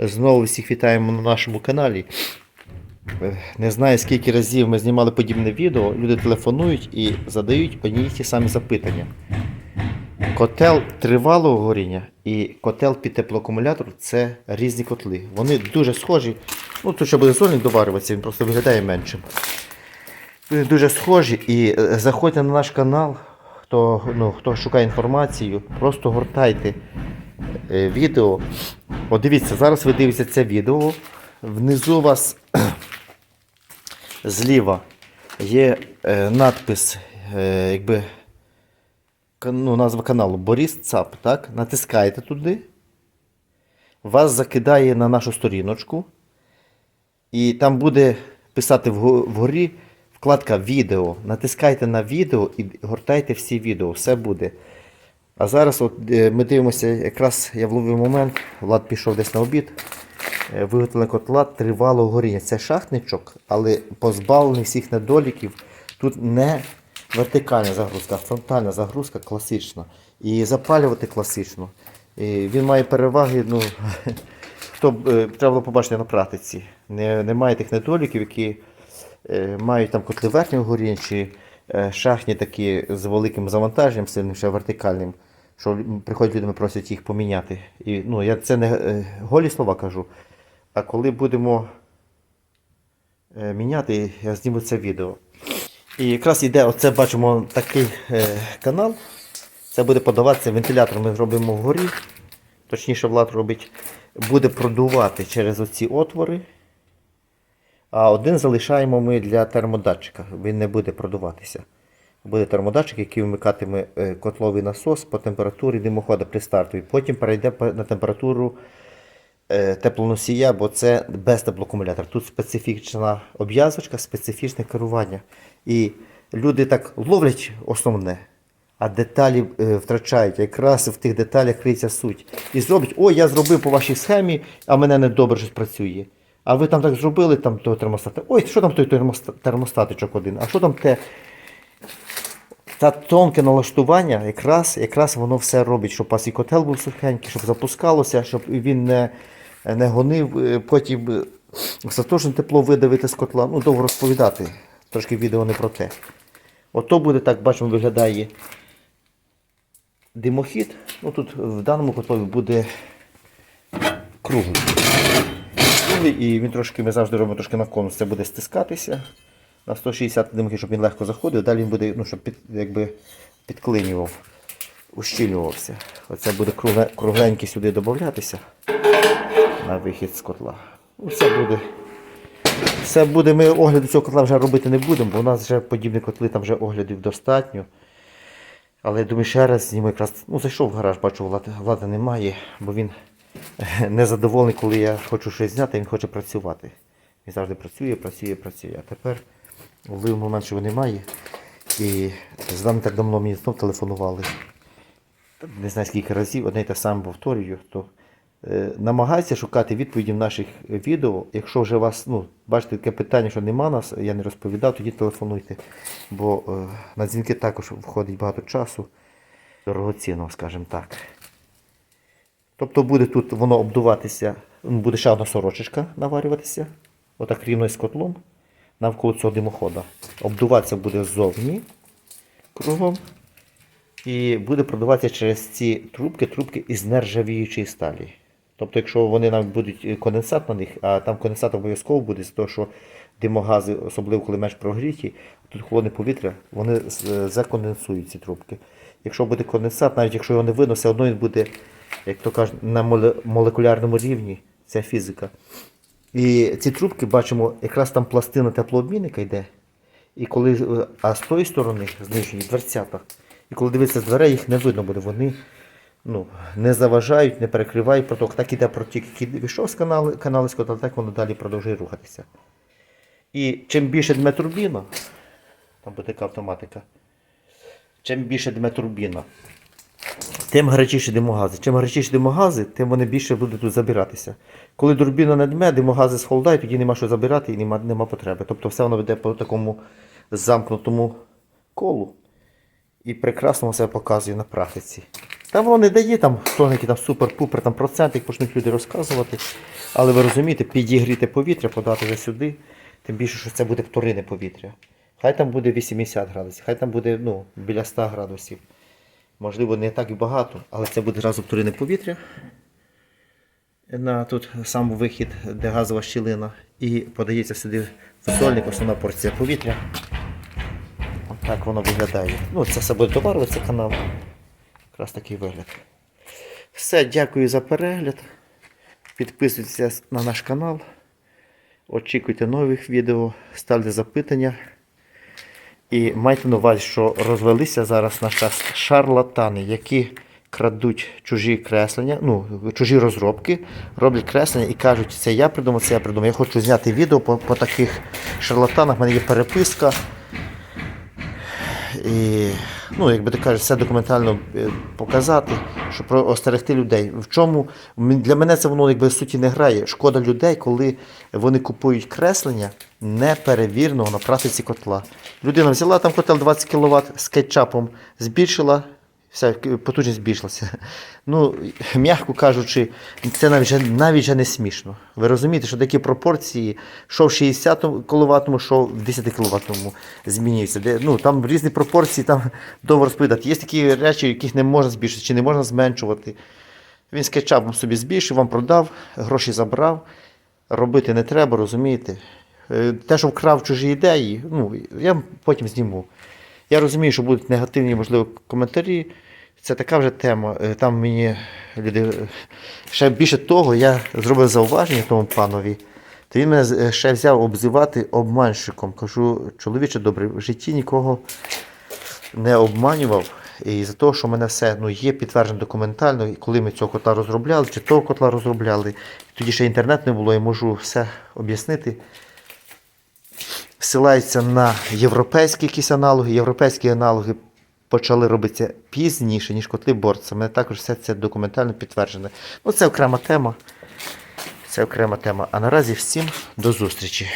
Знову всіх вітаємо на нашому каналі. Е, Не знаю, скільки разів ми знімали подібне відео. Люди телефонують і задають одні й ті самі запитання. Котел тривалого горіння і котел під теплоакумулятор це різні котли. Вони дуже схожі. Ну, тут ще буде сольник доварюватися, він просто виглядає меншим. Вони дуже схожі і е, заходьте на наш канал, хто, ну, хто шукає інформацію, просто гортайте е, відео. От дивіться, зараз ви дивитеся це відео. Внизу у вас зліва є е, надпис, е, якби ну, назва каналу Борис Цап. Так? Натискаєте туди. Вас закидає на нашу сторіночку. І там буде писати вгорі вкладка відео. Натискайте на відео і гортайте всі відео. Все буде. А зараз от, е, ми дивимося, якраз я вловив момент, Влад пішов десь на обід. Е, Виготовлений котла тривалого горіння. Це шахтничок, але позбавлений всіх недоліків. Тут не вертикальна загрузка, а фронтальна загрузка класична. І запалювати класично. І він має переваги, ну, хто б, е, треба побачити на практиці. Не, немає тих недоліків, які мають там котли верхнього горіння чи шахні такі з великим завантаженням, сильним ще вертикальним. Що приходять люди, просять їх поміняти. І, ну, я це не е, голі слова кажу. А коли будемо е, міняти, я зніму це відео. І якраз іде, оце бачимо такий е, канал. Це буде подаватися вентилятор, ми зробимо вгорі. Точніше, Влад робить, буде продувати через оці отвори. А один залишаємо ми для термодатчика. Він не буде продуватися. Буде термодатчик, який вмикатиме е, котловий насос по температурі димохода при старту. І потім перейде на температуру е, теплоносія, бо це без теплоакумулятора. Тут специфічна обв'язочка, специфічне керування. І люди так ловлять основне, а деталі е, втрачають. Якраз в тих деталях криється суть. І зроблять, ой, я зробив по вашій схемі, а мене не добре щось працює. А ви там так зробили, там того термостата. Ой, що там той термостатичок один? А що там те? Та тонке налаштування, якраз, якраз воно все робить, щоб і котел був сухенький, щоб запускалося, щоб він не, не гонив, е, потім е, остаточне тепло видавити з котла. Ну, довго розповідати. Трошки відео не про те. Ото буде так, бачимо, виглядає димохід. Ну, тут в даному котлові буде круглий. Круглий, і він трошки, ми завжди робимо трошки на конус. Це буде стискатися на 160 димохід, щоб він легко заходив. Далі він буде, ну, щоб під, якби підклинював, ущільнювався. Оце буде кругле, кругленький сюди додатися на вихід з котла. Ну, все буде. Все буде, ми огляду цього котла вже робити не будемо, бо у нас вже подібні котли, там вже оглядів достатньо. Але я думаю, ще раз зніму якраз. Ну, зайшов в гараж, бачу, влада, влада немає, бо він незадоволений, коли я хочу щось зняти, він хоче працювати. Він завжди працює, працює, працює. А тепер влив момент, що його немає. І з вами так давно мені знов телефонували. Не знаю скільки разів, одне й те саме повторюю. То, е, намагайся шукати відповіді в наших відео. Якщо вже вас, ну, бачите, таке питання, що нема нас, я не розповідав, тоді телефонуйте. Бо е, на дзвінки також входить багато часу. Дорогоцінного, скажімо так. Тобто буде тут воно обдуватися, буде ще одна сорочечка наварюватися, отак рівно з котлом, навколо цього димохода. Обдуватися буде ззовні кругом. І буде продаватися через ці трубки, трубки із нержавіючої сталі. Тобто, якщо вони нам будуть е, конденсат на них, а там конденсат обов'язково буде з того, що димогази, особливо коли менш прогріті, тут холодне повітря, вони законденсують ці трубки. Якщо буде конденсат, навіть якщо його не видно, все одно він буде, як то кажуть, на молекулярному рівні, ця фізика. І ці трубки бачимо, якраз там пластина теплообмінника йде. І коли, е, а з тої сторони, з нижньої дверцята, і коли дивитися з дверей, їх не видно буде. Вони ну, не заважають, не перекривають проток. Так іде протік, який вийшов з канали з котла, так воно далі продовжує рухатися. І чим більше дме турбіна, там буде така автоматика, чим більше дме турбіна, тим гарячіші димогази. Чим гарячіші димогази, тим вони більше будуть тут забиратися. Коли турбіна не дме, димогази схолодають, тоді нема що забирати і нема, нема потреби. Тобто все воно веде по такому замкнутому колу. І прекрасно себе показує на практиці. Та воно не дає там тоненький там супер-пупер там процент, як почнуть люди розказувати. Але ви розумієте, підігріти повітря, подати вже сюди, тим більше, що це буде вторинне повітря. Хай там буде 80 градусів, хай там буде ну, біля 100 градусів. Можливо, не так і багато, але це буде разом вторинне повітря. На тут сам вихід, де газова щілина. І подається сюди в сольник, основна порція повітря. Так воно виглядає. Ну, це все буде доварюватися канал. Якраз такий вигляд. Все, дякую за перегляд. Підписуйтесь на наш канал. Очікуйте нових відео, ставте запитання. І майте на увазі, що розвелися зараз на час шарлатани, які крадуть чужі креслення, ну, чужі розробки, роблять креслення і кажуть, це я придумав, це я придумав. Я хочу зняти відео по, по таких шарлатанах. У мене є переписка. І, ну, як би ти кажеш, все документально е, показати, щоб остерегти людей. В чому для мене це воно якби суті не грає. Шкода людей, коли вони купують креслення неперевіреного на практиці котла. Людина взяла там котел 20 кВт з кетчапом, збільшила. Вся потужність збільшилася. Ну, м'яко кажучи, це навіть, вже- навіть вже не смішно. Ви розумієте, що такі пропорції, що в 60 кВт, що в 10 кВт змінюються. Де, ну, там різні пропорції, там довго розповідати. Є такі речі, яких не можна збільшити чи не можна зменшувати. Він з кетчапом собі збільшив, вам продав, гроші забрав. Робити не треба, розумієте? Е, Те, що вкрав чужі ідеї, ну, я потім зніму. Я розумію, що будуть негативні, можливо, коментарі. Це така вже тема. Е, Там мені люди. е, Ще більше того, я зробив зауваження тому панові. То він мене ще взяв обзивати обманщиком. Кажу, чоловіче добре, в житті нікого не обманював. І за того, що в мене все ну, є підтверджено документально, і коли ми цього котла розробляли, чи того котла розробляли, тоді ще інтернет не було, я можу все об'яснити. Ссилається на європейські якісь аналоги. Європейські аналоги почали робитися пізніше, ніж котли борца. Мене також все це документально підтверджено. Ну, це окрема тема. Це окрема тема. А наразі всім до зустрічі.